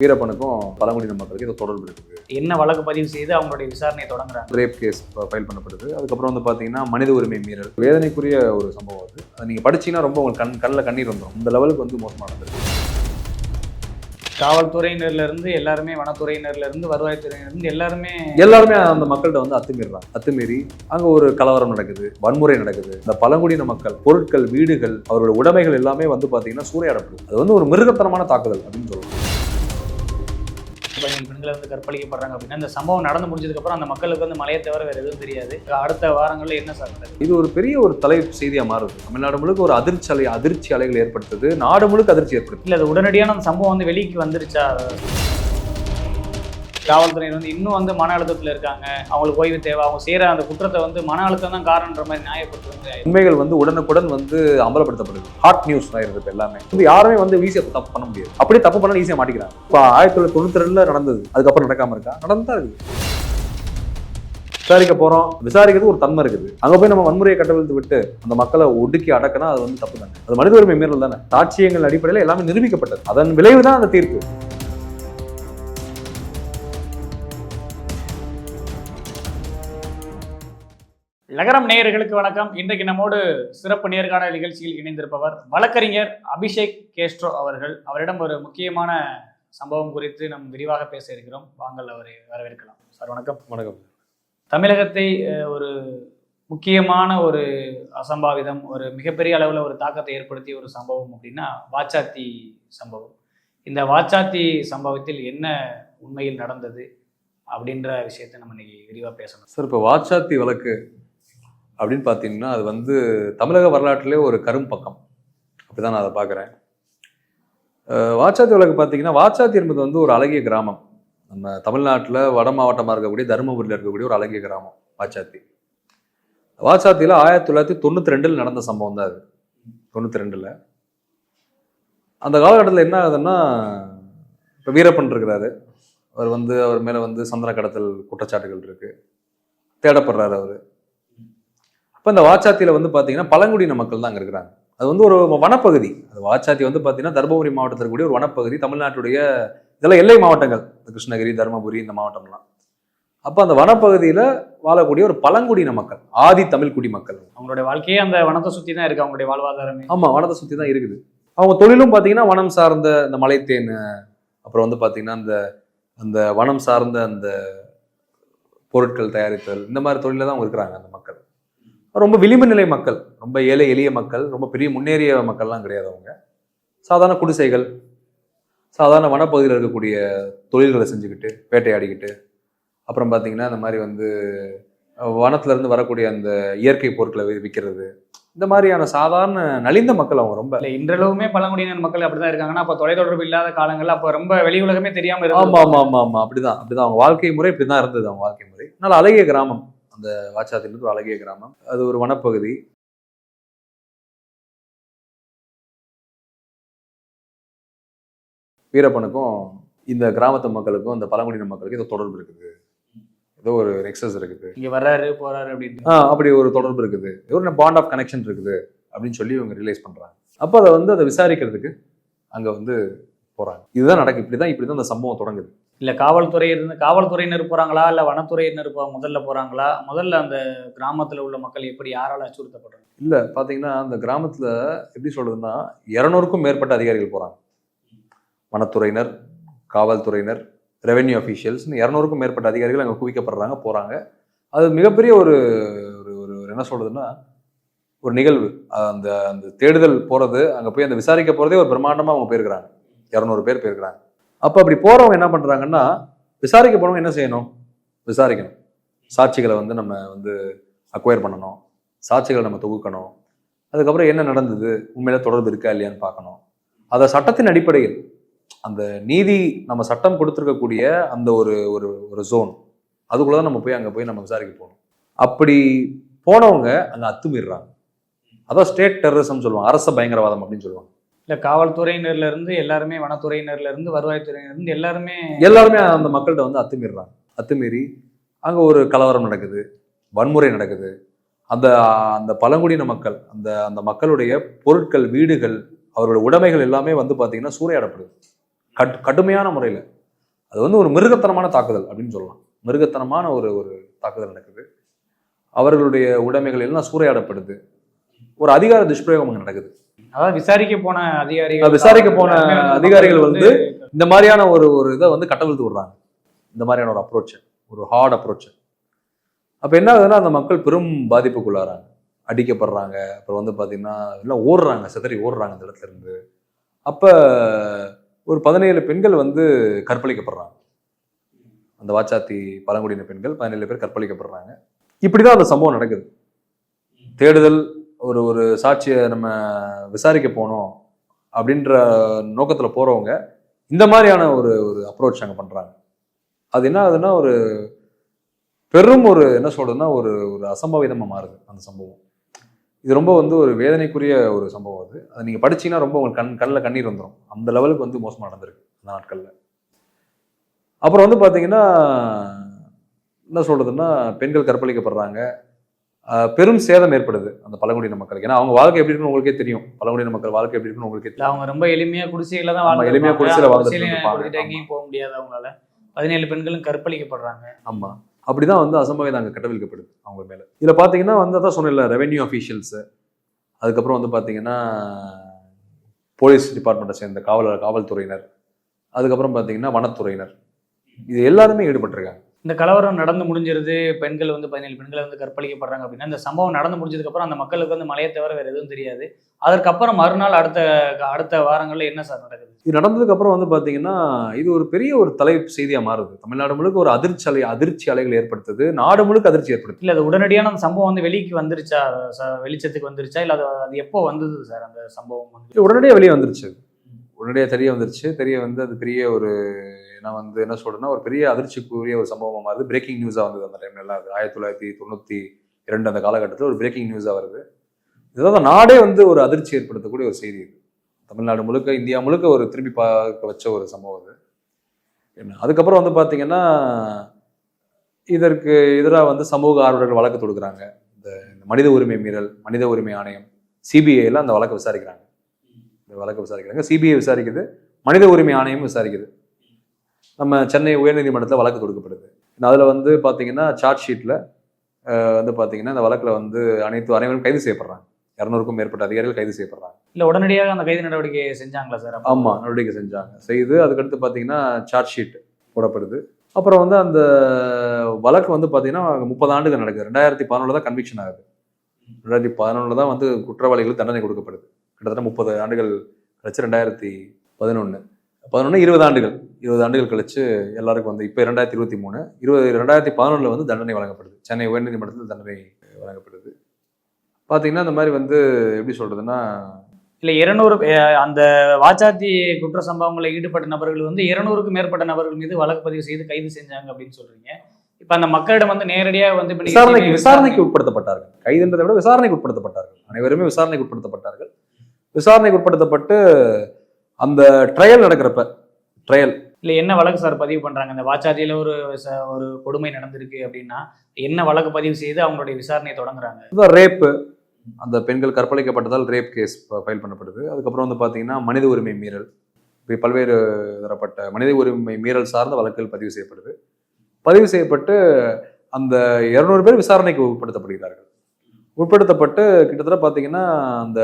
வீரப்பனுக்கும் பழங்குடியின மக்களுக்கு இது தொடர்பு இருக்குது என்ன வழக்கு பதிவு செய்து அவங்களுடைய விசாரணையை தொடங்குறாங்க? ரேப் கேஸ் ஃபைல் பண்ணப்படுது அதுக்கப்புறம் வந்து பார்த்தீங்கன்னா மனித உரிமை மீறல். வேதனைக்குரிய ஒரு சம்பவம் அது. அதை நீங்கள் படிச்சீங்கன்னா ரொம்ப உங்களுக்கு கண் கண்ணில் கண்ணீர் வந்துடும் இந்த லெவலுக்கு வந்து மோசமானது காவல்துறையினர்ல இருந்து எல்லாருமே வனத்துறையினர்ல இருந்து வருவாய்த்துறையினர் இருந்து எல்லாருமே எல்லாருமே அந்த மக்கள்கிட்ட வந்து அத்துமீறாங்க அத்துமீறி அங்கே ஒரு கலவரம் நடக்குது வன்முறை நடக்குது. இந்த பழங்குடியின மக்கள் பொருட்கள் வீடுகள் அவரோட உடைமைகள் எல்லாமே வந்து பார்த்தீங்கன்னா சூறையாடப்படுது அது வந்து ஒரு மிருகத்தனமான தாக்குதல் அப்படின்னு சொல்லலாம். பதினேழு பெண்கள் வந்து கற்பழிக்கப்படுறாங்க அப்படின்னா இந்த சம்பவம் நடந்து முடிஞ்சதுக்கு அப்புறம் அந்த மக்களுக்கு வந்து மலையை தவிர வேற எதுவும் தெரியாது. அடுத்த வாரங்கள்ல என்ன சார்? இது ஒரு பெரிய ஒரு தலை செய்தியாக மாறுது. தமிழ்நாடு முழுக்க ஒரு அதிர்ச்சி அலை அதிர்ச்சி அலைகள் ஏற்படுத்துது நாடு முழுக்க அதிர்ச்சி ஏற்படுத்துது இல்ல அது உடனடியான அந்த சம்பவம் வந்து வெளிக்கு வந்துருச்சா? காவல்துறையினர் வந்து இன்னும் வந்து மன அழுத்தத்துல இருக்காங்க. அவங்களுக்கு ஓய்வு தேவை. அவங்க செய்யற அந்த குற்றத்தை வந்து மன அழுத்தம் தான் காரணன்ற மாதிரி நியாயப்படுத்து வந்து உண்மைகள் வந்து உடனுக்குடன் வந்து அமலப்படுத்தப்படுது ஹாட் நியூஸ் ஆயிருது எல்லாமே. இது யாருமே வந்து ஈஸியாக தப்பு பண்ண முடியாது. அப்படியே தப்பு பண்ண ஈஸியா மாட்டிக்கிறாங்க. இப்போ ஆயிரத்தி தொள்ளாயிரத்தி தொண்ணூத்தி ரெண்டுல நடந்தது. அதுக்கப்புறம் நடக்காம இருக்கா? நடந்தா இருக்குது விசாரிக்க போறோம். விசாரிக்கிறது ஒரு தன்மை இருக்குது. அங்க போய் நம்ம வன்முறையை கட்டவிழ்த்து விட்டு அந்த மக்களை ஒடுக்கி அடக்கினா அது வந்து தப்பு தானே. அது மனித உரிமை மீறல் தானே. சாட்சியங்கள் அடிப்படையில் எல்லாமே நிரூபிக்கப்பட்டது. அதன் விளைவு தான் அந்த தீர்ப்பு. நகரம் நேயர்களுக்கு வணக்கம். இன்றைக்கு நம்மோடு சிறப்பு நேர்காணல் நிகழ்ச்சியில் இணைந்திருப்பவர் வழக்கறிஞர் அபிஷேக் கேஸ்ட்ரோ அவர்கள். அவரிடம் ஒரு முக்கியமான சம்பவம் குறித்து நம் விரிவாக பேச இருக்கிறோம். வாங்கள் அவரை வரவேற்கலாம். சார் வணக்கம். வணக்கம். தமிழகத்தை ஒரு முக்கியமான ஒரு அசம்பாவிதம் ஒரு மிகப்பெரிய அளவில் ஒரு தாக்கத்தை ஏற்படுத்திய ஒரு சம்பவம் அப்படின்னா வாச்சாத்தி சம்பவம். இந்த வாச்சாத்தி சம்பவத்தில் என்ன உண்மையில் நடந்தது அப்படின்ற விஷயத்தை நம்ம இன்னைக்கு விரிவாக பேசணும். சார் இப்போ வாச்சாத்தி வழக்கு அப்படின்னு பார்த்தீங்கன்னா அது வந்து தமிழக வரலாற்றிலே ஒரு கரும் பக்கம். அப்படிதான் நான் அதை பார்க்குறேன். வாச்சாத்தி உலகம் பார்த்தீங்கன்னா வாச்சாத்தி என்பது வந்து ஒரு அழகிய கிராமம். நம்ம தமிழ்நாட்டில் வட மாவட்டமாக இருக்கக்கூடிய தருமபுரியில் இருக்கக்கூடிய ஒரு அழகிய கிராமம் வாச்சாத்தி வாச்சாத்தியில் ஆயிரத்தி தொள்ளாயிரத்தி தொண்ணூற்றி ரெண்டில் நடந்த சம்பவம் தான் அது. தொண்ணூற்றி ரெண்டில். அந்த காலகட்டத்தில் என்ன ஆகுதுன்னா இப்போ வீரப்பன் இருக்கிறாரு. அவர் வந்து அவர் மேலே வந்து சந்திர கடத்தல் குற்றச்சாட்டுகள் இருக்குது தேடப்படுறாரு அவர். அப்போ இந்த வாச்சாத்தியில் வந்து பார்த்தீங்கன்னா பழங்குடியின மக்கள் தான் அங்கே இருக்கிறாங்க. அது வந்து ஒரு வனப்பகுதி. அது வாச்சாத்தி வந்து பார்த்தீங்கன்னா தருமபுரி மாவட்டத்தில் இருக்கக்கூடிய ஒரு வனப்பகுதி தமிழ்நாட்டுடைய இதெல்லாம் எல்லை மாவட்டங்கள். இந்த கிருஷ்ணகிரி தருமபுரி இந்த மாவட்டம்லாம். அப்போ அந்த வனப்பகுதியில் வாழக்கூடிய ஒரு பழங்குடியின மக்கள் ஆதி தமிழ் குடி மக்கள். அவங்களுடைய வாழ்க்கையே அந்த வனத்தை சுற்றி தான் இருக்கு அவங்களுடைய வாழ்வாதாரமே. ஆமாம் வனத்தை சுற்றி தான் இருக்குது. அவங்க தொழிலும் பார்த்தீங்கன்னா வனம் சார்ந்த இந்த மலைத்தேன் அப்புறம் வந்து பார்த்தீங்கன்னா அந்த அந்த வனம் சார்ந்த அந்த பொருட்கள் தயாரித்தல் இந்த மாதிரி தொழில தான் அவங்க இருக்கிறாங்க அந்த மக்கள். ரொம்ப விளிம்பு நிலை மக்கள் ரொம்ப ஏழை எளிய மக்கள் ரொம்ப பெரிய முன்னேறிய மக்கள்லாம் கிடையாது அவங்க. சாதாரண குடிசைகள் சாதாரண வனப்பகுதியில் இருக்கக்கூடிய தொழில்களை செஞ்சுக்கிட்டு வேட்டையாடிக்கிட்டு அப்புறம் பார்த்தீங்கன்னா இந்த மாதிரி வந்து அஹ், வனத்துல இருந்து வரக்கூடிய அந்த இயற்கை பொருட்களை விற்கிறது இந்த மாதிரியான சாதாரண நலிந்த மக்கள் அவங்க ரொம்ப. இல்ல இன்றளவுமே பழங்குடியினர் மக்கள் அப்படிதான் இருக்காங்கன்னா அப்ப தொலைத்தொடர்பு இல்லாத காலங்கள்ல அப்ப ரொம்ப வெளி உலகமே தெரியாம ஆமா இருந்தது. ஆமா ஆமா ஆமா அப்படிதான் அப்படிதான். அவங்க வாழ்க்கை முறை இப்படிதான் இருந்தது அவங்க வாழ்க்கை முறை. நல்ல அழகிய கிராமம். அந்த வாச்சாத்திலிருந்து ஒரு அழகிய கிராமம். அது ஒரு வனப்பகுதி. வீரப்பனுக்கும் இந்த கிராமத்து மக்களுக்கும் இந்த பழங்குடியின மக்களுக்கும் ஏதோ தொடர்பு இருக்குது. ஏதோ ஒரு நெக்ஸஸ் இருக்குது. இங்க வர்றாரு போறாரு அப்படின்னு ஆ அப்படி ஒரு தொடர்பு இருக்குது. ஒரு பாண்ட் ஆஃப் கனெக்ஷன் இருக்குது அப்படின்னு சொல்லி இவங்க ரியலைஸ் பண்றாங்க. அப்போ அதை வந்து அதை விசாரிக்கிறதுக்கு அங்க வந்து போறாங்க. இதுதான் நடக்கு இப்படிதான் இப்படிதான் இந்த சம்பவம் தொடங்குது. இல்லை காவல்துறை இருந்து காவல்துறையினர் போகிறாங்களா இல்லை வனத்துறையினர் போ- முதல்ல போகிறாங்களா முதல்ல அந்த கிராமத்தில் உள்ள மக்கள் எப்படி யாரால் அச்சுறுத்தப்படுறாங்க? இல்லை பார்த்தீங்கன்னா அந்த கிராமத்தில் எப்படி சொல்கிறதுன்னா இரநூறுக்கும் மேற்பட்ட அதிகாரிகள் போகிறாங்க வனத்துறையினர் காவல்துறையினர் ரெவென்யூ அஃபீஷியல்ஸ்னு இரநூறுக்கும் மேற்பட்ட அதிகாரிகள் அங்கே குவிக்கப்படுறாங்க போகிறாங்க அது மிகப்பெரிய ஒரு ஒரு ஒரு என்ன சொல்கிறதுன்னா ஒரு நிகழ்வு. அந்த அந்த தேடுதல் போகிறது அங்கே போய் அந்த விசாரிக்க போகிறதே ஒரு பிரம்மாண்டமாக அவங்க போயிருக்கிறாங்க. இரநூறு பேர் போயிருக்கிறாங்க. அப்போ அப்படி போகிறவங்க என்ன பண்ணுறாங்கன்னா விசாரிக்க போகிறவங்க என்ன செய்யணும்? விசாரிக்கணும். சாட்சிகளை வந்து நம்ம வந்து அக்வயர் பண்ணணும். சாட்சிகளை நம்ம தொகுக்கணும். அதுக்கப்புறம் என்ன நடந்தது? உண்மையில தொடர்பு இருக்கா இல்லையான்னு பார்க்கணும். அதை சட்டத்தின் அடிப்படையில் அந்த நீதி நம்ம சட்டம் கொடுத்துருக்கக்கூடிய அந்த ஒரு ஒரு ஒரு ஜோன் அதுக்குள்ள தான் நம்ம போய் அங்கே போய் நம்ம விசாரிக்க போகணும். அப்படி போனவங்க அங்கே அத்துமீறாங்க அதான் ஸ்டேட் டெரரிசம் சொல்லுவாங்க. அரச பயங்கரவாதம் அப்படின்னு சொல்லுவாங்க. இல்லை காவல்துறையினர்லேருந்து எல்லாருமே வனத்துறையினர்லேருந்து வருவாய்த்துறையினர்லேருந்து எல்லாருமே எல்லாருமே அந்த மக்கள்கிட்ட வந்து அத்துமீறாங்க அத்துமீறி அங்கே ஒரு கலவரம் நடக்குது வன்முறை நடக்குது. அந்த அந்த பழங்குடியின மக்கள் அந்த அந்த மக்களுடைய பொருட்கள் வீடுகள் அவர்களுடைய உடைமைகள் எல்லாமே வந்து பார்த்தீங்கன்னா சூறையாடப்படுது. கட் கடுமையான முறையில். அது வந்து ஒரு மிருகத்தனமான தாக்குதல் அப்படின்னு சொல்லலாம். மிருகத்தனமான ஒரு ஒரு தாக்குதல் நடக்குது. அவர்களுடைய உடைமைகள் எல்லாம் சூறையாடப்படுது. ஒரு அதிகார துஷ்பிரயோகம் அங்கே நடக்குது. அதாவது விசாரிக்க போன அதிகாரிகள் விசாரிக்க போன அதிகாரிகள் வந்து இந்த மாதிரியான ஒரு ஒரு இதை வந்து கட்டவிழ்த்து விடுறாங்க. இந்த மாதிரியான ஒரு அப்ரோச் ஒரு ஹார்ட் அப்ரோச் அப்போ என்ன ஆகுதுன்னா அந்த மக்கள் பெரும் பாதிப்புக்குள்ளாராங்க அடிக்கப்படுறாங்க. அப்புறம் வந்து பார்த்தீங்கன்னா எல்லாம் ஓடுறாங்க. சிதறி ஓடுறாங்க அந்த இடத்துல இருந்து. அப்போ ஒரு பதினேழு பெண்கள் வந்து கற்பழிக்கப்படுறாங்க. அந்த வாச்சாத்தி பழங்குடியின பெண்கள் பதினேழு பேர் கற்பழிக்கப்படுறாங்க. இப்படிதான் அந்த சம்பவம் நடக்குது. தேடுதல் ஒரு ஒரு சாட்சியை நம்ம விசாரிக்க போனோம் அப்படின்ற நோக்கத்தில் போகிறவங்க இந்த மாதிரியான ஒரு ஒரு அப்ரோச் அங்கே பண்ணுறாங்க அது என்ன ஆகுதுன்னா ஒரு பெரும் ஒரு என்ன சொல்கிறதுன்னா ஒரு ஒரு அசம்பாவிதமாக மாறுது அந்த சம்பவம். இது ரொம்ப வந்து ஒரு வேதனைக்குரிய ஒரு சம்பவம் அது. அதை நீங்கள் படிச்சீங்கன்னா ரொம்ப உங்களுக்கு கண் கண்ணில் கண்ணீர் வந்துடும் அந்த லெவலுக்கு வந்து மோசமாக நடந்திருக்கு அந்த நாட்களில். அப்புறம் வந்து பார்த்தீங்கன்னா என்ன சொல்கிறதுன்னா பெண்கள் கற்பழிக்கப்படுறாங்க. பெரும் சேதம் ஏற்படுது அந்த பழங்குடியின மக்களுக்கு. ஏன்னா அவங்க வாழ்க்கை எப்படி இருக்குன்னு உங்களுக்கே தெரியும். பழங்குடியின மக்கள் வாழ்க்கை எப்படி இருக்குன்னு உங்களுக்கே தெரியும். அவங்க ரொம்ப எளிமையா குடிசையில தான் எளிமையா குடிசையில வாழ்ந்துட்டு எங்கேயும் போக முடியாது அவங்களால. பதினேழு பெண்களும் கற்பழிக்கப்படுறாங்க. ஆமா. அப்படிதான் வந்து அசம்பாவிதம் அங்கே கட்டவிழ்க்கப்படுது அவங்க மேல. இதுல பாத்தீங்கன்னா வந்து அதான் சொன்னேன்ல ரெவென்யூ அஃபீஷியல்ஸ் அதுக்கப்புறம் வந்து பாத்தீங்கன்னா போலீஸ் டிபார்ட்மெண்ட்டை சேர்ந்த காவலர் காவல்துறையினர். அதுக்கப்புறம் பாத்தீங்கன்னா வனத்துறையினர். இது எல்லாருமே ஈடுபட்டிருக்காங்க. இந்த கலவரம் நடந்து முடிஞ்சிருது பெண்கள் வந்து பதினேழு பெண்கள் வந்து கற்பழிக்கப்படுறாங்க அப்படின்னா இந்த சம்பவம் நடந்து முடிஞ்சதுக்கு அப்புறம் அந்த மக்களுக்கு வந்து மழையை தவிர வேற எதுவும் தெரியாது. அதற்கப்புறம் மறுநாள் அடுத்த அடுத்த வாரங்கள்ல என்ன சார் நடக்குது? இது நடந்ததுக்கு அப்புறம் வந்து பாத்தீங்கன்னா இது ஒரு பெரிய ஒரு தலை செய்தியா மாறுது. தமிழ்நாடு முழுக்க ஒரு அதிர்ச்சி அலை அதிர்ச்சி அலைகள் ஏற்படுத்துது. நாடு முழுக்க அதிர்ச்சி ஏற்படுத்துது. இல்ல அது உடனடியான அந்த சம்பவம் வந்து வெளிக்கு வந்துருச்சா? வெளிச்சத்துக்கு வந்துருச்சா? இல்ல அது அது எப்போ வந்தது சார் அந்த சம்பவம் வந்து? உடனடியாக வெளியே வந்துருச்சு. உடனடியாக தெரிய வந்துருச்சு. தெரிய வந்து அது பெரிய ஒரு நான் வந்து என்ன சொல்கிறேன்னா ஒரு பெரிய அதிர்ச்சிக்குரிய ஒரு சம்பவமாக மாறுது. பிரேக்கிங் நியூஸாக வந்தது அந்த டைம்ல எல்லாம். அது ஆயிரத்தி தொள்ளாயிரத்தி தொண்ணூற்றி இரண்டு அந்த காலகட்டத்தில் ஒரு பிரேக்கிங் நியூஸாக வருது. இதுதான் நாடே வந்து ஒரு அதிர்ச்சி ஏற்படுத்தக்கூடிய ஒரு செய்தி இது. தமிழ்நாடு முழுக்க இந்தியா முழுக்க ஒரு திரும்பி பார்க்க வச்ச ஒரு சம்பவம் அது. என்ன அதுக்கப்புறம் வந்து பார்த்தீங்கன்னா இதற்கு எதிராக வந்து சமூக ஆர்வலர்கள் வழக்கு தொடுக்குறாங்க. இந்த இந்த மனித உரிமை மீறல் மனித உரிமை ஆணையம் சிபிஐயில் அந்த வழக்கை விசாரிக்கிறாங்க. வழக்கை விசாரிக்கிறாங்க. சிபிஐ விசாரிக்குது. மனித உரிமை ஆணையம் விசாரிக்குது. நம்ம சென்னை உயர்நீதிமன்றத்தில் வழக்கு தொடுக்கப்படுது. அதில் வந்து பார்த்தீங்கன்னா சார்ஜ் ஷீட்டில் வந்து பார்த்தீங்கன்னா இந்த வழக்கில் வந்து அனைத்து அனைவரும் கைது செய்யப்படுறாங்க. இரநூறுக்கும் மேற்பட்ட அதிகாரிகள் கைது செய்யப்படுறாங்க. இல்ல உடனடியாக அந்த கைது நடவடிக்கை செஞ்சாங்களா சார்? ஆமாம் நடவடிக்கை செஞ்சாங்க. செய்து அதுக்கடுத்து பார்த்தீங்கன்னா சார்ஜ் ஷீட் போடப்படுது. அப்புறம் வந்து அந்த வழக்கு வந்து பார்த்தீங்கன்னா முப்பது ஆண்டுகள் நடக்குது. ரெண்டாயிரத்தி பதினொன்று தான் கன்விக்ஷன் ஆகுது. ரெண்டாயிரத்தி பதினொன்றில் தான் வந்து குற்றவாளிகளுக்கு தண்டனை கொடுக்கப்படுது. கிட்டத்தட்ட முப்பது ஆண்டுகள் கழிச்சு ரெண்டாயிரத்தி பதினொன்று பதினொன்று இருபது ஆண்டுகள். இருபது ஆண்டுகள் கழிச்சு எல்லாருக்கும் வந்து இப்போ ரெண்டாயிரத்தி இருபத்தி மூணு. இருபது ரெண்டாயிரத்தி பதினொன்றில் வந்து தண்டனை வழங்கப்படுது. சென்னை உயர்நீதிமன்றத்தில் தண்டனை வழங்கப்படுது. பார்த்தீங்கன்னா இந்த மாதிரி வந்து எப்படி சொல்றதுன்னா இல்ல இருநூறு அந்த வாச்சாத்தி குற்ற சம்பவங்களில் ஈடுபட்ட நபர்கள் வந்து இருநூறுக்கும் மேற்பட்ட நபர்கள் மீது வழக்கு பதிவு செய்து கைது செஞ்சாங்க அப்படின்னு சொல்றீங்க. இப்ப அந்த மக்களிடம் வந்து நேரடியாக வந்து விசாரணைக்கு விசாரணைக்கு உட்படுத்தப்பட்டார்கள். கைதுன்றதை விட விசாரணைக்கு உட்படுத்தப்பட்டார்கள். அனைவருமே விசாரணைக்கு உட்படுத்தப்பட்டார்கள். விசாரணைக்கு உட்படுத்தப்பட்டு அந்த ட்ரையல் நடக்கிறப்ப ட்ரையல் இல்ல என்ன வழக்கு சார் பதிவு பண்றாங்க? இந்த வாச்சாத்தியில ஒரு ஒரு கொடுமை நடந்திருக்கு அப்படின்னா என்ன வழக்கு பதிவு செய்து அவங்களுடைய விசாரணையை தொடங்குறாங்க? ரேப்பு அந்த பெண்கள் கற்பழிக்கப்பட்டதால் ரேப் கேஸ் ஃபைல் பண்ணப்படுது. அதுக்கப்புறம் வந்து பார்த்தீங்கன்னா மனித உரிமை மீறல். இப்படி பல்வேறு தரப்பட்ட மனித உரிமை மீறல் சார்ந்த வழக்குகள் பதிவு செய்யப்படுது. பதிவு செய்யப்பட்டு அந்த இருநூறு பேர் விசாரணைக்கு உட்படுத்தப்படுகிறார்கள். உட்படுத்தப்பட்டு கிட்டத்தட்ட பார்த்தீங்கன்னா அந்த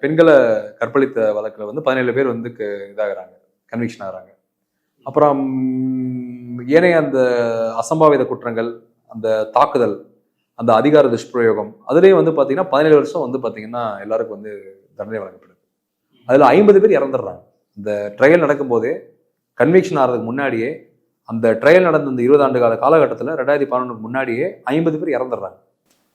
பெண்களை கற்பழித்த வழக்கில் வந்து பதினேழு பேர் வந்து இதாகிறாங்க கன்விக்ஷன் ஆகிறாங்க. அப்புறம் ஏனைய அந்த அசம்பாவித குற்றங்கள் அந்த தாக்குதல் அந்த அதிகார துஷ்பிரயோகம் அதுலேயும் வந்து பார்த்தீங்கன்னா பதினேழு வருஷம் வந்து பார்த்தீங்கன்னா எல்லாருக்கும் வந்து தண்டனை வழங்கப்படுது. அதில் ஐம்பது பேர் இறந்துடுறாங்க. இந்த ட்ரையல் நடக்கும்போதே கன்விக்ஷன் ஆகிறதுக்கு முன்னாடியே அந்த ட்ரையல் நடந்த இந்த இருபது ஆண்டு கால காலகட்டத்தில் ரெண்டாயிரத்தி பதினொன்றுக்கு முன்னாடியே ஐம்பது பேர் இறந்துடுறாங்க.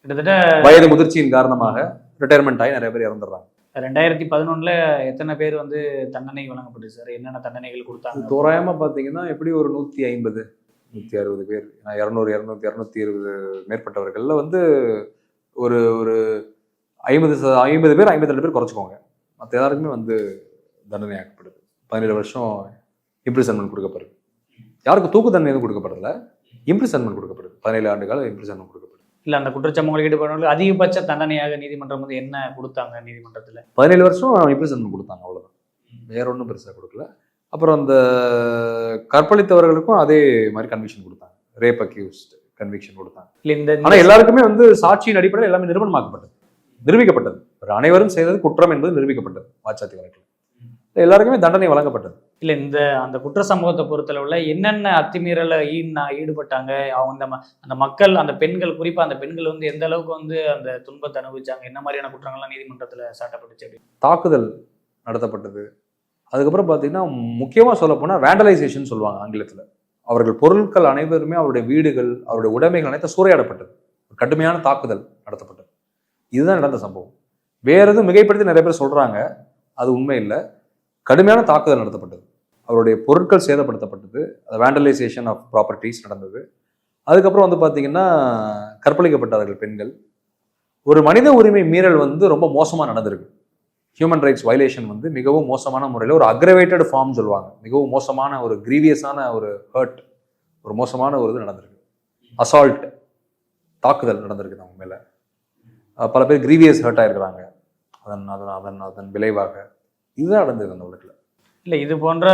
கிட்டத்தட்ட வயது முதிர்ச்சியின் காரணமாக ரிட்டையர்மெண்ட் ஆகி நிறைய பேர் இறந்துடுறாங்க. ரெண்டாயிரத்தி பதினொன்னுல எத்தனை பேர் வந்து தண்டனை வழங்கப்படுது சார்? என்னென்ன தண்டனைகள் கொடுத்தாங்க? தோராயமா பார்த்தீங்கன்னா எப்படி ஒரு நூற்றி ஐம்பது நூற்றி அறுபது பேர் இரநூறு இரநூத்தி இரநூத்தி இருபது மேற்பட்டவர்கள்ல வந்து ஒரு ஒரு ஐம்பது ச- ஐம்பது பேர் ஐம்பத்தி ரெண்டு பேர் குறைச்சிக்கோங்க. மற்ற எல்லாருக்குமே வந்து தண்டனை ஆக்கப்படுது பதினேழு வருஷம் இம்ப்ரிசன்மெண்ட் கொடுக்கப்படுது. யாருக்கும் தூக்கு தண்டனை எதுவும் கொடுக்கப்படுறதில்ல. இம்ப்ரிசன்மெண்ட் கொடுக்கப்படுது. பதினேழு ஆண்டு காலம் இம்ப்ரிசன்மெண்ட் கொடுக்கப்படுது. இல்ல அந்த குற்றச்சம்பவங்கள் ஈடுபடுறவங்களுக்கு அதிகபட்ச தண்டனையாக நீதிமன்றம் வந்து என்ன கொடுத்தாங்க நீதிமன்றத்துல? பதினேழு வருஷம் இம்ப்ரிசன்மெண்ட் கொடுத்தாங்க அவ்வளவுதான். வேற ஒன்றும் பெருசா கொடுக்கல. அப்புறம் அந்த கற்பழித்தவர்களுக்கும் அதே மாதிரி கன்விக்ஷன் கொடுத்தாங்க. ரேப் அக்யூஸ்ட் கன்விக்ஷன் கொடுத்தாங்க. இல்ல இந்த ஆனா எல்லாருக்குமே வந்து சாட்சியின் அடிப்படையில் எல்லாமே நிரூபணமாக்கப்பட்டது. நிரூபிக்கப்பட்டது. அனைவரும் செய்தது குற்றம் என்பது நிரூபிக்கப்பட்டது வாச்சாத்தி வழக்கில். எல்லாருக்குமே தண்டனை வழங்கப்பட்டது. இல்ல இந்த அந்த குற்ற சம்பவத்தை பொறுத்தளவுல என்னென்ன அத்துமீறல ஈடுனா ஈடுபட்டாங்க? அவங்க அந்த ம- அந்த மக்கள் அந்த பெண்கள் குறிப்பா அந்த பெண்கள் வந்து எந்த அளவுக்கு வந்து அந்த துன்பத்தை அனுபவிச்சாங்க? என்ன மாதிரியான குற்றங்கள்லாம் நீதிமன்றத்துல சாட்டப்பட்டுச்சு அப்படின்னு? தாக்குதல் நடத்தப்பட்டது. அதுக்கப்புறம் பார்த்தீங்கன்னா முக்கியமாக சொல்லப்போனால் வேண்டலைசேஷன் சொல்லுவாங்க ஆங்கிலத்தில். அவர்கள் பொருட்கள் அனைவருமே அவருடைய வீடுகள் அவருடைய உடைமைகள் அனைத்தும் சூறையாடப்பட்டது. கடுமையான தாக்குதல் நடத்தப்பட்டது. இதுதான் நடந்த சம்பவம். வேற எதுவும் மிகைப்படுத்தி நிறைய பேர் சொல்றாங்க. அது உண்மை இல்லை. கடுமையான தாக்குதல் நடத்தப்பட்டது. அவருடைய பொருட்கள் சேதப்படுத்தப்பட்டது. அது வேண்டலைசேஷன் ஆஃப் ப்ராப்பர்ட்டிஸ் நடந்தது. அதுக்கப்புறம் வந்து பார்த்தீங்கன்னா கற்பழிக்கப்பட்டார்கள் பெண்கள். ஒரு மனித உரிமை மீறல் வந்து ரொம்ப மோசமாக நடந்திருக்கு. ஹியூமன் ரைட்ஸ் வயலேஷன் வந்து மிகவும் மோசமான முறையில் ஒரு அக்ரவேட்டட் ஃபார்ம் சொல்லுவாங்க. மிகவும் மோசமான ஒரு கிரீவியஸான ஒரு ஹர்ட் ஒரு மோசமான ஒரு இது நடந்திருக்கு. அசால்ட் தாக்குதல் நடந்திருக்கு அவங்க மேலே. பல பேர் கிரீவியஸ் ஹர்ட் ஆயிருக்கிறாங்க. அதன் அதன் அதன் அதன் விளைவாக. இதுதான் நடந்தது அந்த உலகில். இல்ல இது போன்ற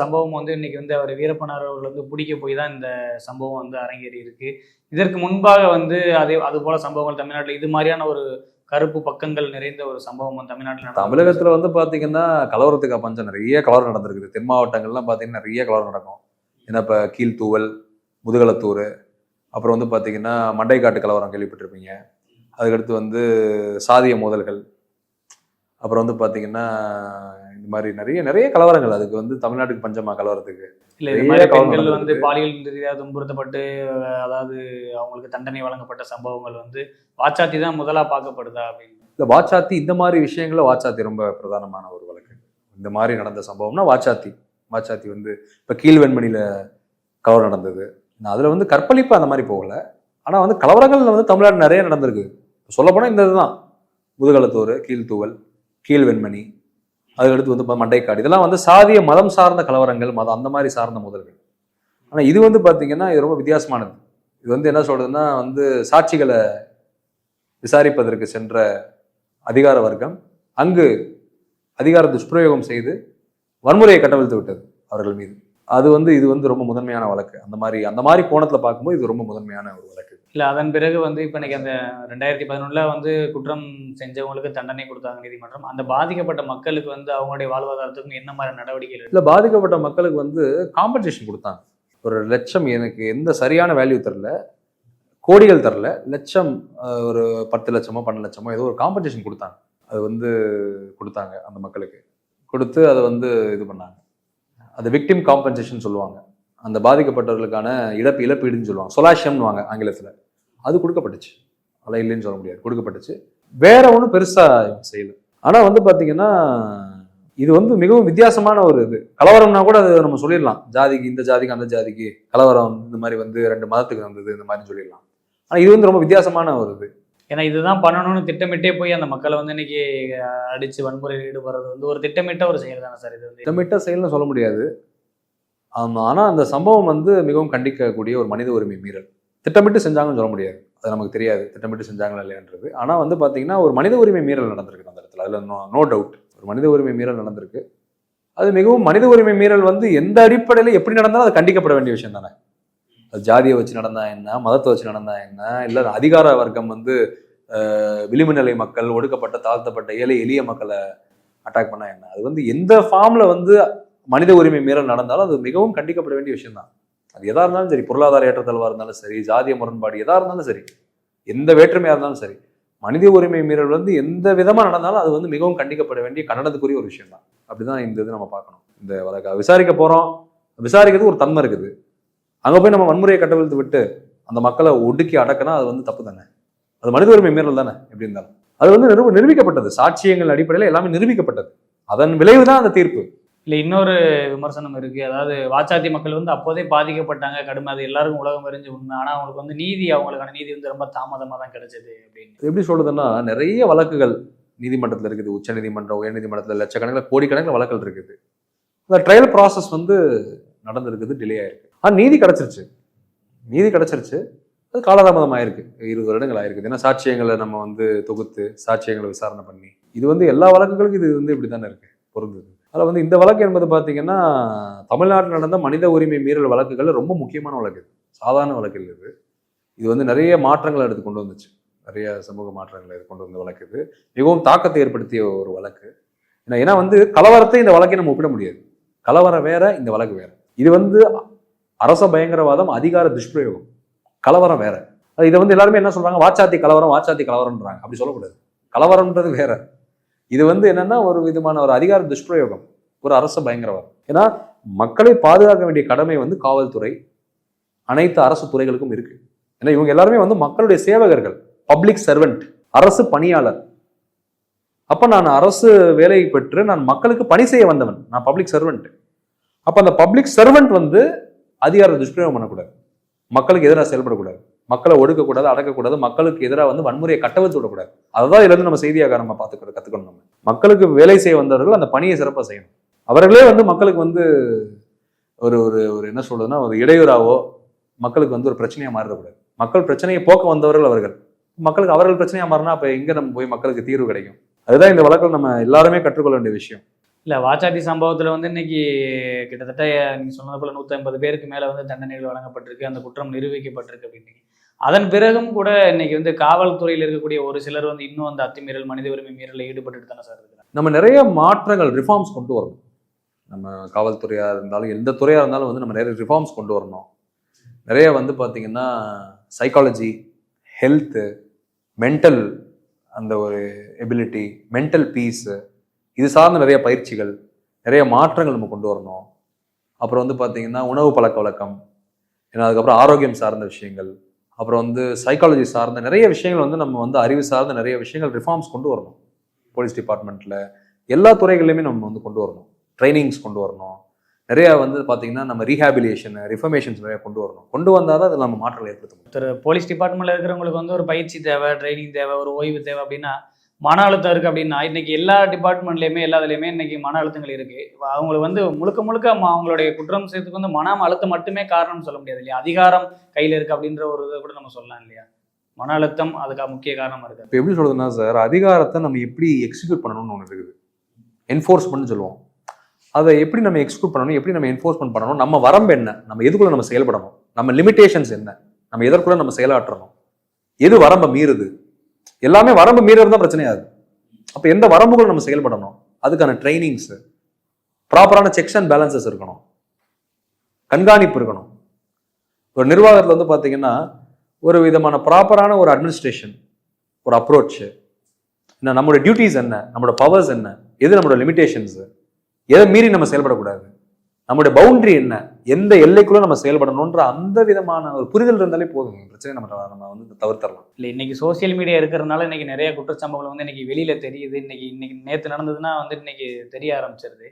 சம்பவம் வந்து இன்னைக்கு வந்து அவர் வீரப்பனார் அவர்கள் வந்து பிடிக்க போய் தான் இந்த சம்பவம் வந்து அரங்கேறி இருக்கு. இதற்கு முன்பாக வந்து அதே அது போல சம்பவங்கள் தமிழ்நாட்டில் இது மாதிரியான ஒரு கருப்பு பக்கங்கள் நிறைந்த ஒரு சம்பவம் வந்து தமிழ்நாட்டில். தமிழகத்துல வந்து பாத்தீங்கன்னா கலவரத்துக்கு பஞ்சம் நிறைய கலவரம் நடந்திருக்குது. தென் மாவட்டங்கள்லாம் பாத்தீங்கன்னா நிறைய கலவரம் நடக்கும். ஏன்னா இப்ப கீழ்த்தூவல் முதுகலத்தூர் அப்புறம் வந்து பாத்தீங்கன்னா மண்டைக்காட்டு கலவரம் கேள்விப்பட்டிருப்பீங்க. அதுக்கடுத்து வந்து சாதிய மோதல்கள் அப்புறம் வந்து பாத்தீங்கன்னா இந்த மாதிரி நிறைய நிறைய கலவரங்கள். அதுக்கு வந்து தமிழ்நாட்டுக்கு பஞ்சமா கலவரத்துக்கு? இல்ல பெண்கள் வந்து. பாலியல் ரீதியாக துன்புறுத்தப்பட்டு அதாவது அவங்களுக்கு தண்டனை வழங்கப்பட்ட சம்பவங்கள் வந்து வாச்சாத்தி தான் முதலா பார்க்கப்படுதா அப்படின்னு. இந்த வாச்சாத்தி இந்த மாதிரி விஷயங்கள வாச்சாத்தி ரொம்ப பிரதானமான ஒரு வழக்கு. இந்த மாதிரி நடந்த சம்பவம்னா வாச்சாத்தி. வாச்சாத்தி வந்து இப்போ கீழ்வெண்மணியில கலவரம் நடந்தது. நான் அதுல வந்து கற்பழிப்பு அந்த மாதிரி போகல. ஆனா வந்து கலவரங்கள் வந்து தமிழ்நாடு நிறைய நடந்திருக்கு. சொல்லப்போனா இந்த இதுதான். முதுகலத்தூர் கீழ்த்தூவல் கீழ்வெண்மணி அதுக்கடுத்து வந்து மண்டைக்காடு இதெல்லாம் வந்து சாதிய மதம் சார்ந்த கலவரங்கள் மதம் அந்த மாதிரி சார்ந்த முதல்கள். ஆனால் இது வந்து பார்த்தீங்கன்னா இது ரொம்ப வித்தியாசமானது. இது வந்து என்ன சொல்றதுன்னா வந்து சாட்சிகளை விசாரிப்பதற்கு சென்ற அதிகார வர்க்கம் அங்கு அதிகார துஷ்பிரயோகம் செய்து வன்முறையை கட்டவிழ்த்து விட்டது அவர்கள் மீது. அது வந்து இது வந்து ரொம்ப முதன்மையான வழக்கு. அந்த மாதிரி அந்த மாதிரி கோணத்துல பார்க்கும்போது இது ரொம்ப முதன்மையான ஒரு வழக்கு. இல்ல அதன் பிறகு வந்து இப்ப இன்னைக்கு அந்த ரெண்டாயிரத்தி பதினொன்னுல வந்து குற்றம் செஞ்சவங்களுக்கு தண்டனை கொடுத்தாங்க நீதிமன்றம். அந்த பாதிக்கப்பட்ட மக்களுக்கு வந்து அவங்களுடைய வாழ்வாதாரத்துக்கும் என்ன மாதிரி நடவடிக்கைகள் இல்ல பாதிக்கப்பட்ட மக்களுக்கு வந்து காம்பன்சேஷன் கொடுத்தாங்க. ஒரு லட்சம் எனக்கு எந்த சரியான வேல்யூ தரல கோடிகள் தரல லட்சம் ஒரு பத்து லட்சமோ பன்னெண்டு லட்சமோ ஏதோ ஒரு காம்பன்சேஷன் கொடுத்தாங்க. அது வந்து கொடுத்தாங்க அந்த மக்களுக்கு. கொடுத்து அதை வந்து இது பண்ணாங்க. அது விக்டிம் காம்பன்சேஷன் சொல்லுவாங்க. அந்த பாதிக்கப்பட்டவர்களுக்கான இழப்பு இழப்பீடுன்னு சொல்லுவாங்க. சொலாஷியம்னு வாங்க ஆங்கிலத்தில். அது கொடுக்கப்பட்டுச்சு. அதெல்லாம் இல்லைன்னு சொல்ல முடியாது. கொடுக்கப்பட்டுச்சு. வேற ஒன்றும் பெருசாக இவங்க செய்யல வந்து பார்த்தீங்கன்னா இது வந்து மிகவும் வித்தியாசமான ஒரு இது. கலவரம்னா கூட அது நம்ம சொல்லிடலாம். ஜாதிக்கு இந்த ஜாதிக்கு அந்த ஜாதிக்கு கலவரம் இந்த மாதிரி வந்து ரெண்டு மதத்துக்கு வந்தது இந்த மாதிரி சொல்லிடலாம். ஆனால் இது வந்து ரொம்ப வித்தியாசமான ஒரு இது. ஏன்னா இதுதான் பண்ணணும்னு திட்டமிட்டே போய் அந்த மக்களை வந்து இன்னைக்கு அடித்து அடிச்சு வன்முறையில் ஈடுபடுறது வந்து ஒரு திட்டமிட்ட ஒரு செயல் தானே சார்? இது வந்து திட்டமிட்ட செயல்னு சொல்ல முடியாது. ஆனால் அந்த சம்பவம் வந்து மிகவும் கண்டிக்கக்கூடிய ஒரு மனித உரிமை மீறல். திட்டமிட்டு செஞ்சாங்கன்னு சொல்ல முடியாது. அது நமக்கு தெரியாது. திட்டமிட்டு செஞ்சாங்களா இல்லையான்றது. ஆனால் வந்து பார்த்தீங்கன்னா ஒரு மனித உரிமை மீறல் நடந்திருக்கு அந்த இடத்துல. அதில் நோ நோ டவுட் ஒரு மனித உரிமை மீறல் நடந்திருக்கு. அது மிகவும் மனித உரிமை மீறல் வந்து எந்த அடிப்படையில் எப்படி நடந்தாலும் அது கண்டிக்கப்பட வேண்டிய விஷயம் தானே. ஜாதியை வச்சு நடந்தா என்ன மதத்தை வச்சு நடந்தா என்ன இல்லை அதிகார வர்க்கம் வந்து அஹ், விளிம்பு நிலை மக்கள் ஒடுக்கப்பட்ட தாழ்த்தப்பட்ட ஏழை எளிய மக்களை அட்டாக் பண்ணா என்ன? அது வந்து எந்த ஃபார்ம்ல வந்து மனித உரிமை மீறல் நடந்தாலும் அது மிகவும் கண்டிக்கப்பட வேண்டிய விஷயம் தான் அது எதா இருந்தாலும் சரி பொருளாதார ஏற்றத்தாழ்வா இருந்தாலும் சரி ஜாதிய முரண்பாடு எதா இருந்தாலும் சரி எந்த வேற்றுமையாக இருந்தாலும் சரி மனித உரிமை மீறல் வந்து எந்த விதமாக நடந்தாலும் அது வந்து மிகவும் கண்டிக்கப்பட வேண்டிய கண்டனத்துக்குரிய ஒரு விஷயம் தான் அப்படிதான் இந்த இது நம்ம பார்க்கணும். இந்த வழக்க விசாரிக்க போகிறோம் விசாரிக்கிறது ஒரு தன்மை இருக்குது. அங்க போய் நம்ம வன்முறையை கட்டவிழ்த்து விட்டு அந்த மக்களை ஒடுக்கி அடக்கினா அது வந்து தப்பு தானே? அது மனித உரிமை மீறல் தானே எப்படி இருந்தாலும். அது வந்து நிரூப நிரூபிக்கப்பட்டது. சாட்சியங்கள் அடிப்படையில் எல்லாமே நிரூபிக்கப்பட்டது. அதன் விளைவு தான் அந்த தீர்ப்பு. இல்ல இன்னொரு விமர்சனம் இருக்கு. அதாவது வாச்சாத்தி மக்கள் வந்து அப்போதே பாதிக்கப்பட்டாங்க கடுமை. அது எல்லாருக்கும் உலகம் அறிஞ்ச உண்மை. ஆனா அவங்களுக்கு வந்து நீதி அவங்களுக்கான நீதி வந்து ரொம்ப தாமதமா தான் கிடைச்சது அப்படின்னு. எப்படி சொல்றதுன்னா நிறைய வழக்குகள் நீதிமன்றத்தில் இருக்குது. உச்ச நீதிமன்றம் உயர் நீதிமன்றத்தில் லட்சக்கணக்கில் கோடிக்கணக்கில் வழக்குகள் இருக்குது. அந்த ட்ரையல் ப்ராசஸ் வந்து நடந்திருக்குது டிலே ஆயிருக்கு. ஆனால் நீதி கிடைச்சிருச்சு. நீதி கிடைச்சிருச்சு. அது காலதாமதம் ஆயிருக்கு. இருபது வருடங்கள் ஆயிருக்குது ஏன்னா சாட்சியங்களை நம்ம வந்து தொகுத்து சாட்சியங்களை விசாரணை பண்ணி? இது வந்து எல்லா வழக்குகளுக்கும் இது வந்து இப்படி தானே இருக்கு பொருந்தது. அதில் வந்து இந்த வழக்கு என்பது பார்த்தீங்கன்னா தமிழ்நாட்டில் நடந்த மனித உரிமை மீறல் வழக்குகள் ரொம்ப முக்கியமான வழக்கு இது. சாதாரண வழக்கு இல்லை இது. இது வந்து நிறைய மாற்றங்களை எடுத்து கொண்டு வந்துச்சு. நிறைய சமூக மாற்றங்களை கொண்டு வந்த வழக்கு இது. மிகவும் தாக்கத்தை ஏற்படுத்திய ஒரு வழக்கு. ஏன்னா ஏன்னா வந்து கலவரத்தை இந்த வழக்கை நம்ம ஒப்பிட முடியாது. கலவரம் வேற இந்த வழக்கு வேற. இது வந்து அரச பயங்கரவாதம் அதிகார துஷ்பிரயோகம். கலவரம் வேற. அது இதை வந்து எல்லாருமே என்ன சொல்றாங்க? வாச்சாத்தி கலவரம் வாச்சாத்தி கலவரம்ன்றாங்க. அப்படி சொல்லக்கூடாது. கலவரம்ன்றது வேற. இது வந்து என்னன்னா ஒரு விதமான ஒரு அதிகார துஷ்பிரயோகம். ஒரு அரச பயங்கரவாதம். ஏன்னா மக்களை பாதுகாக்க வேண்டிய கடமை வந்து காவல்துறை அனைத்து அரசு துறைகளுக்கும் இருக்கு. ஏன்னா இவங்க எல்லாருமே வந்து மக்களுடைய சேவகர்கள். பப்ளிக் சர்வெண்ட் அரசு பணியாளர். அப்ப நான் அரசு வேலையை பெற்று நான் மக்களுக்கு பணி செய்ய வந்தவன். நான் பப்ளிக் சர்வெண்ட் அப்ப அந்த பப்ளிக் சர்வெண்ட் வந்து அதிகாரத்தை துஷ்பிரயோகம் பண்ணக்கூடாது. மக்களுக்கு எதிராக செயல்படக்கூடாது. மக்களை ஒடுக்கக்கூடாது அடக்கக்கூடாது. மக்களுக்கு எதிராக வந்து வன்முறையை கட்டவிழ்த்து விடக்கூடாது. அதுதான் இதுல இருந்து நம்ம செய்தியாக நம்ம பார்த்துக்கிற கத்துக்கணும் நம்ம. மக்களுக்கு வேலை செய்ய வந்தவர்கள் அந்த பணியை சிறப்பாக செய்யணும். அவர்களே வந்து மக்களுக்கு வந்து ஒரு ஒரு ஒரு என்ன சொல்றதுன்னா ஒரு இடையூறாவோ மக்களுக்கு வந்து ஒரு பிரச்சனையா மாறிடக்கூடாது. மக்கள் பிரச்சனையை போக்க வந்தவர்கள் அவர்கள். மக்களுக்கு அவர்கள் பிரச்சனையா மாறினா அப்ப எங்க நம்ம போய் மக்களுக்கு தீர்வு கிடைக்கும்? அதுதான் இந்த வழக்கில் நம்ம எல்லாருமே கற்றுக்கொள்ள வேண்டிய விஷயம். இல்லை வாச்சாட்டி சம்பவத்தில் வந்து இன்னைக்கு கிட்டத்தட்ட நீங்கள் சொன்னது போல நூற்றி ஐம்பது பேருக்கு மேலே வந்து தண்டனைகள் வழங்கப்பட்டிருக்கு அந்த குற்றம் நிரூபிக்கப்பட்டிருக்கு அப்படின்னு. அதன் பிறகும் கூட இன்னைக்கு வந்து காவல்துறையில் இருக்கக்கூடிய ஒரு சிலர் வந்து இன்னும் அந்த அத்துமீறல் மனித உரிமை மீறலில் ஈடுபட்டு தானே சார் இருக்கிறாங்க? நம்ம நிறைய மாற்றங்கள் ரிஃபார்ம்ஸ் கொண்டு வரணும். நம்ம காவல்துறையாக இருந்தாலும் எந்த துறையாக இருந்தாலும் வந்து நம்ம நிறைய ரிஃபார்ம்ஸ் கொண்டு வரணும். நிறைய வந்து பார்த்திங்கன்னா சைக்காலஜி ஹெல்த்து மென்டல் அந்த ஒரு எபிலிட்டி மென்டல் பீஸு இது சார்ந்த நிறைய பயிற்சிகள் நிறைய மாற்றங்கள் நம்ம கொண்டு வரணும். அப்புறம் வந்து பார்த்தீங்கன்னா உணவு பழக்க வழக்கம் ஏன்னா அதுக்கப்புறம் ஆரோக்கியம் சார்ந்த விஷயங்கள் அப்புறம் வந்து சைக்காலஜி சார்ந்த நிறைய விஷயங்கள் வந்து நம்ம வந்து அறிவு சார்ந்த நிறைய விஷயங்கள் ரிஃபார்ம்ஸ் கொண்டு வரணும். போலீஸ் டிபார்ட்மெண்ட்டில் எல்லா துறைகள்லையுமே நம்ம வந்து கொண்டு வரணும். ட்ரைனிங்ஸ் கொண்டு வரணும். நிறைய வந்து பார்த்தீங்கன்னா நம்ம ரீஹாபிலியேஷன் ரிஃபர்மேஷன்ஸ் நிறைய கொண்டு வரணும். கொண்டு வந்தால் தான் அதில் நம்ம மாற்றங்கள் ஏற்படுத்த முடியும். போலீஸ் டிபார்ட்மெண்ட்டில் இருக்கிறவங்களுக்கு வந்து ஒரு பயிற்சி தேவை ட்ரைனிங் தேவை ஒரு ஓய்வு தேவை அப்படின்னா மன அழுத்தம் இருக்கு அப்படின்னா இன்னைக்கு எல்லா டிபார்ட்மெண்ட்லயுமே எல்லா இதுலயுமே இன்னைக்கு மன அழுத்தங்கள் இருக்கு. அவங்களுக்கு வந்து முழுக்க முழுக்க ம- அவங்களுடைய குற்றம் செய்யறதுக்கு வந்து மன அழுத்தம் மட்டுமே காரணம் சொல்ல முடியாது இல்லையா? அதிகாரம் கையில இருக்கு அப்படின்ற ஒரு இதை கூட நம்ம சொல்லலாம் இல்லையா? மன அழுத்தம் அதுக்காக முக்கிய காரணமா இருக்கு. இப்போ எப்படி சொல்றதுன்னா சார் அதிகாரத்தை நம்ம எப்படி எக்ஸிக்யூட் பண்ணணும்னு ஒன்று இருக்குது. என்ஃபோர்ஸ்மெண்ட் சொல்லுவோம். அதை எப்படி நம்ம எக்ஸிக்யூட் பண்ணணும் எப்படி நம்ம என்ஃபோர்ஸ்மெண்ட் பண்ணணும் நம்ம வரம்பு என்ன? நம்ம எதுக்குள்ள நம்ம செயல்படணும்? நம்ம லிமிடேஷன்ஸ் என்ன? நம்ம எதற்குள்ள நம்ம செயலாற்றணும்? எது வரம்பை மீறுது? எல்லாமே வரம்பு மீறது தான் பிரச்சனையாது அப்போ எந்த வரம்புகளும் நம்ம செயல்படணும்? அதுக்கான ட்ரைனிங்ஸ் ப்ராப்பரான செக்ஸ் அண்ட் பேலன்சஸ் இருக்கணும். கண்காணிப்பு இருக்கணும். ஒரு நிர்வாகத்தில் வந்து பார்த்தீங்கன்னா ஒரு விதமான ப்ராப்பரான ஒரு அட்மினிஸ்ட்ரேஷன் ஒரு அப்ரோச்சு என்ன நம்மளோட டியூட்டிஸ் என்ன நம்மளோட பவர்ஸ் என்ன எது நம்மளோட லிமிடேஷன்ஸு எதை மீறி நம்ம செயல்படக்கூடாது. நம்மளுடைய பவுண்டரி என்ன? எந்த எல்லைக்குள்ள நம்ம செயல்படணுன்ற அந்த விதமான ஒரு புரிதல் இருந்தாலே போதும். பிரச்சனை நம்ம நம்ம வந்து தவிர்த்தரலாம் இல்லை இன்னைக்கு சோஷியல் மீடியா இருக்கிறதுனால இன்னைக்கு நிறைய குற்றச்சம்பவங்கள் வந்து இன்னைக்கு வெளியில தெரியுது. இன்னைக்கு இன்னைக்கு நேற்று நடந்ததுன்னா வந்து இன்னைக்கு தெரிய ஆரம்பிச்சிருது.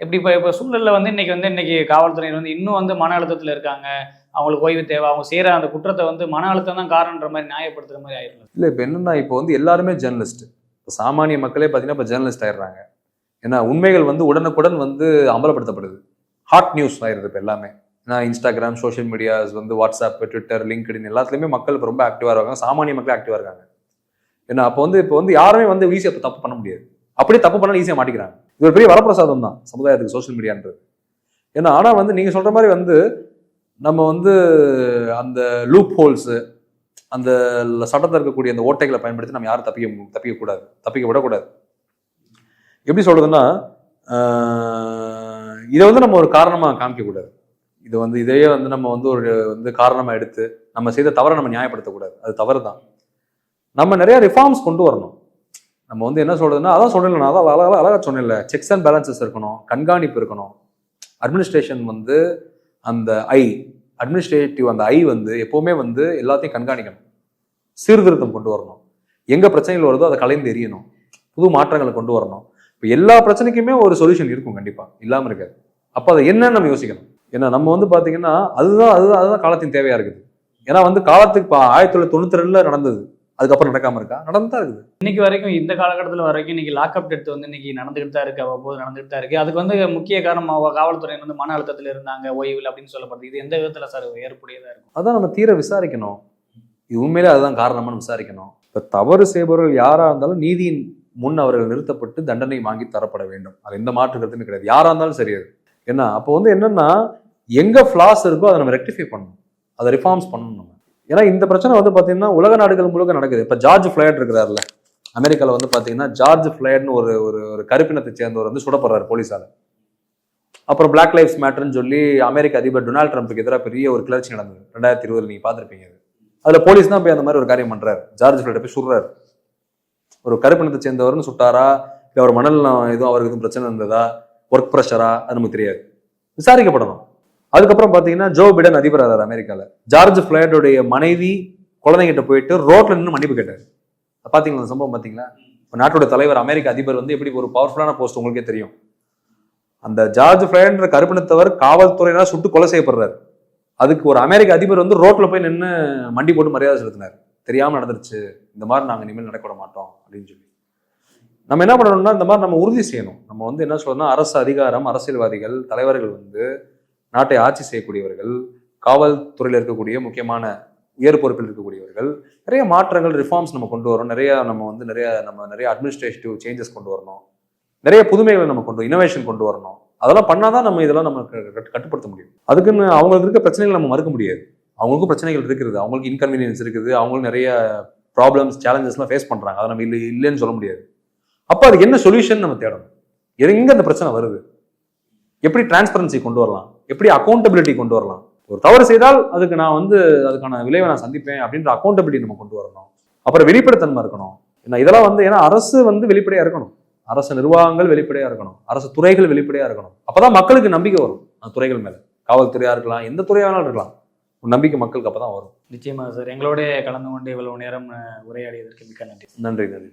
எப்படி இப்போ இப்போ சூழல்ல வந்து இன்னைக்கு வந்து இன்னைக்கு காவல்துறையினர் வந்து இன்னும் வந்து மன அழுத்தத்தில் இருக்காங்க. அவங்களுக்கு ஓய்வு தேவை. அவங்க செய்யற அந்த குற்றத்தை வந்து மன அழுத்தம் தான் காரணன்ற மாதிரி நியாயப்படுத்துற மாதிரி ஆயிருக்கு இல்லை இப்போ என்னன்னா இப்போ வந்து எல்லாருமே ஜேர்னலிஸ்ட் இப்போ சாமானிய மக்களே பார்த்தீங்கன்னா இப்போ ஜேர்னலிஸ்ட் ஆயிடுறாங்க. ஏன்னா உண்மைகள் வந்து உடனுக்குடன் வந்து அம்பலப்படுத்தப்படுது. ஹாட் நியூஸ் ஆயிருது இப்போ எல்லாமே. ஏன்னா இன்ஸ்டாகிராம் சோஷியல் மீடியாஸ் வந்து வாட்ஸ்அப் ட்விட்டர் லிங்க்டின் எல்லாத்துலேயுமே மக்கள் இப்போ ரொம்ப ஆக்டிவாக இருக்காங்க. சாமானிய மக்கள் ஆக்டிவாக இருக்காங்க. ஏன்னா அப்போ வந்து இப்போ வந்து யாருமே வந்து ஈஸியாக தப்பு பண்ண முடியாது. அப்படியே தப்பு பண்ணாலும் ஈஸியாக மாட்டிக்கிறாங்க. இது ஒரு பெரிய வரப்பிரசாதம் தான் சமுதாயத்துக்கு சோஷியல் மீடியான்றது ஏன்னா ஆனால் வந்து நீங்கள் சொல்கிற மாதிரி வந்து நம்ம வந்து அந்த லூப் ஹோல்ஸு அந்த சட்டத்தில் இருக்கக்கூடிய அந்த ஓட்டைகளை பயன்படுத்தி நம்ம யாரும் தப்பிக்க தப்பிக்கக்கூடாது தப்பிக்க விடக்கூடாது. எப்படி சொல்கிறதுன்னா இதை வந்து நம்ம ஒரு காரணமாக காமிக்கக்கூடாது. இது வந்து இதையே வந்து நம்ம வந்து ஒரு வந்து காரணமாக எடுத்து நம்ம செய்த தவறை நம்ம நியாயப்படுத்தக்கூடாது. அது தவறு தான் நம்ம நிறைய ரிஃபார்ம்ஸ் கொண்டு வரணும். நம்ம வந்து என்ன சொல்றதுன்னா அதான் சொன்னேன் நான் அதான் அழகாக அழகாக சொன்னேன்ல செக்ஸ் அண்ட் பேலன்சஸ் இருக்கணும் கண்காணிப்பு இருக்கணும். அட்மினிஸ்ட்ரேஷன் வந்து அந்த ஐ அட்மினிஸ்ட்ரேட்டிவ் அந்த ஐ வந்து எப்போவுமே வந்து எல்லாத்தையும் கண்காணிக்கணும். சீர்திருத்தம் கொண்டு வரணும். எங்கே பிரச்சனைகள் வருதோ அதை கலைந்து எரியணும் புது மாற்றங்களை கொண்டு வரணும். இப்போ எல்லா பிரச்சனைக்குமே ஒரு சொல்யூஷன் இருக்கும் கண்டிப்பா. இல்லாம இருக்காது. அப்போ அதை என்னன்னு நம்ம யோசிக்கணும். ஏன்னா நம்ம வந்து பாத்தீங்கன்னா அதுதான் அதுதான் அதுதான் காலத்தின் தேவையா இருக்குது. ஏன்னா வந்து காலத்துக்கு இப்போ ஆயிரத்தி தொள்ளாயிரத்தி தொண்ணூத்தி ரெண்டுல நடந்தது. அதுக்கப்புறம் நடக்காம இருக்கா? நடந்து தான் இருக்குது. இன்னைக்கு வரைக்கும் இந்த காலகட்டத்தில் வரைக்கும் இன்னைக்கு லாக்அப் டெத் வந்து இன்னைக்கு நடந்துகிட்டு தான் இருக்கு. அவ்வப்போது நடந்துகிட்டு தான் இருக்கு. அதுக்கு வந்து முக்கிய காரணம் அவங்க காவல்துறையினர் வந்து மன அழுத்தத்தில் இருந்தாங்க ஓய்வில் அப்படின்னு சொல்லப்படுது. இது எந்த விதத்துல சார் ஏற்புடையதா இருக்கும்? அதான் நம்ம தீர விசாரிக்கணும். இது உண்மையிலே அதுதான் காரணமானு விசாரிக்கணும். இப்போ தவறு செய்பவர்கள் யாரா இருந்தாலும் நீதியின் முன் அவர்கள் நிறுத்தப்பட்டு தண்டனை வாங்கி தரப்பட வேண்டும். அது எந்த மாற்று கருத்துமே கிடையாது. யாராக இருந்தாலும் சரி அது. என்ன அப்போ வந்து என்னன்னா எங்க ஃபிளாஸ் இருக்கோ அதை நம்ம ரெக்டிஃபை பண்ணணும். அதை ரிஃபார்ம்ஸ் பண்ணணும் நம்ம. ஏன்னா இந்த பிரச்சனை வந்து பார்த்தீங்கன்னா உலக நாடுகள் முழுக்க நடக்குது. இப்போ ஜார்ஜ் ஃபிளைட் இருக்கிறாருல. அமெரிக்காவில் வந்து பார்த்தீங்கன்னா ஜார்ஜ் ஃபிளைட்னு ஒரு ஒரு ஒரு கருப்பினத்தை சேர்ந்தவர் வந்து சுடப்படுறாரு போலீஸால். அப்புறம் பிளாக் லைஃப்ஸ் மேட்டர்னு சொல்லி அமெரிக்க அதிபர் டொனால்ட் ட்ரம்ப்புக்கு எதிராக பெரிய ஒரு கிளர்ச்சி நடந்தது. ரெண்டாயிரத்தி இருபதுல நீங்கள் பார்த்துருப்பீங்க அது அதுல போலீஸ் தான் போய் அந்த மாதிரி ஒரு காரியம் பண்ணுறாரு ஜார்ஜ் ஃபிளைட்டை போய் சுடுறாரு. ஒரு கருப்பினத்தை சேர்ந்தவர்னு சுட்டாரா இல்லை அவர் மணல் எதுவும் அவருக்கு எதுவும் பிரச்சனை இருந்ததா? ஒர்க் ப்ரெஷரா அது நமக்கு தெரியாது. விசாரிக்கப்படணும். அதுக்கப்புறம் பார்த்தீங்கன்னா ஜோ பிடன் அதிபர் ஆறாரு அமெரிக்காவில் ஜார்ஜ் ஃபிளைட்டோடைய மனைவி குழந்தைகிட்ட போயிட்டு ரோட்ல நின்று மன்னிப்பு கேட்டார். பார்த்தீங்களா அந்த சம்பவம் பார்த்தீங்களா? இப்போ நாட்டோட தலைவர் அமெரிக்க அதிபர் வந்து எப்படி ஒரு பவர்ஃபுல்லான போஸ்ட் உங்களுக்கே தெரியும். அந்த ஜார்ஜ் ஃபிளைட்ன்ற கருப்பினத்தவர் காவல்துறையினால் சுட்டு கொலை செய்யப்படுறாரு. அதுக்கு ஒரு அமெரிக்க அதிபர் வந்து ரோட்ல போய் நின்று மண்டி போட்டு மரியாதை செலுத்தினார். தெரியாமல் நடந்துருச்சு இந்த மாதிரி நாங்கள் இனிமேல் நடக்க விட மாட்டோம் அப்படின்னு சொல்லி. நம்ம என்ன பண்ணணும்னா இந்த மாதிரி நம்ம உறுதி செய்யணும். நம்ம வந்து என்ன சொல்லணும்னா அரசு அதிகாரம் அரசியல்வாதிகள் தலைவர்கள் வந்து நாட்டை ஆட்சி செய்யக்கூடியவர்கள் காவல்துறையில் இருக்கக்கூடிய முக்கியமான உயர் பொறுப்பில் இருக்கக்கூடியவர்கள் நிறைய மாற்றங்கள் ரிஃபார்ம்ஸ் நம்ம கொண்டு வரணும். நிறைய நம்ம வந்து நிறைய நம்ம நிறைய அட்மினிஸ்ட்ரேட்டிவ் சேஞ்சஸ் கொண்டு வரணும். நிறைய புதுமைகளை நம்ம கொண்டு இனோவேஷன் கொண்டு வரணும். அதெல்லாம் பண்ணாதான் நம்ம இதெல்லாம் நம்ம கட்டுப்படுத்த முடியும். அதுக்குன்னு அவங்களுக்கு இருக்க பிரச்சனைகளை நம்ம மறுக்க முடியாது. அவங்களுக்கும் பிரச்சனைகள் இருக்குது. அவங்களுக்கு இன்கன்வீனியன்ஸ் இருக்குது. அவங்களும் நிறைய ப்ராப்ளம்ஸ் சேலஞ்சஸ்லாம் ஃபேஸ் பண்ணுறாங்க அதை நம்ம இல்லை இல்லைன்னு சொல்ல முடியாது. அப்போ அதுக்கு என்ன சொல்யூஷன் நம்ம தேடணும்? எங்கே அந்த பிரச்சனை வருது? எப்படி டிரான்ஸ்பரன்சி கொண்டு வரலாம்? எப்படி அக்கௌண்டபிலிட்டி கொண்டு வரலாம்? ஒரு தவறு செய்தால் அதுக்கு நான் வந்து அதுக்கான விளைவை நான் சந்திப்பேன் அப்படின்ற அக்கௌண்டபிலிட்டி நம்ம கொண்டு வரணும். அப்புறம் வெளிப்படைத்தன்மை இருக்கணும். ஏன்னா இதெல்லாம் வந்து ஏன்னா அரசு வந்து வெளிப்படையாக இருக்கணும். அரசு நிர்வாகங்கள் வெளிப்படையாக இருக்கணும். அரசு துறைகள் வெளிப்படையாக இருக்கணும். அப்போதான் மக்களுக்கு நம்பிக்கை வரும். அந்த துறைகள் மேலே. காவல்துறையாக இருக்கலாம். எந்த துறையாக வேணாலும் இருக்கலாம். நம்பிக்கை மக்களுக்கு அப்பதான் வரும். நிச்சயமா சார். எங்களோட கலந்து கொண்டு இவ்வளவு நேரம் உரையாடியதற்கு மிக்க நன்றி. நன்றி நன்றி.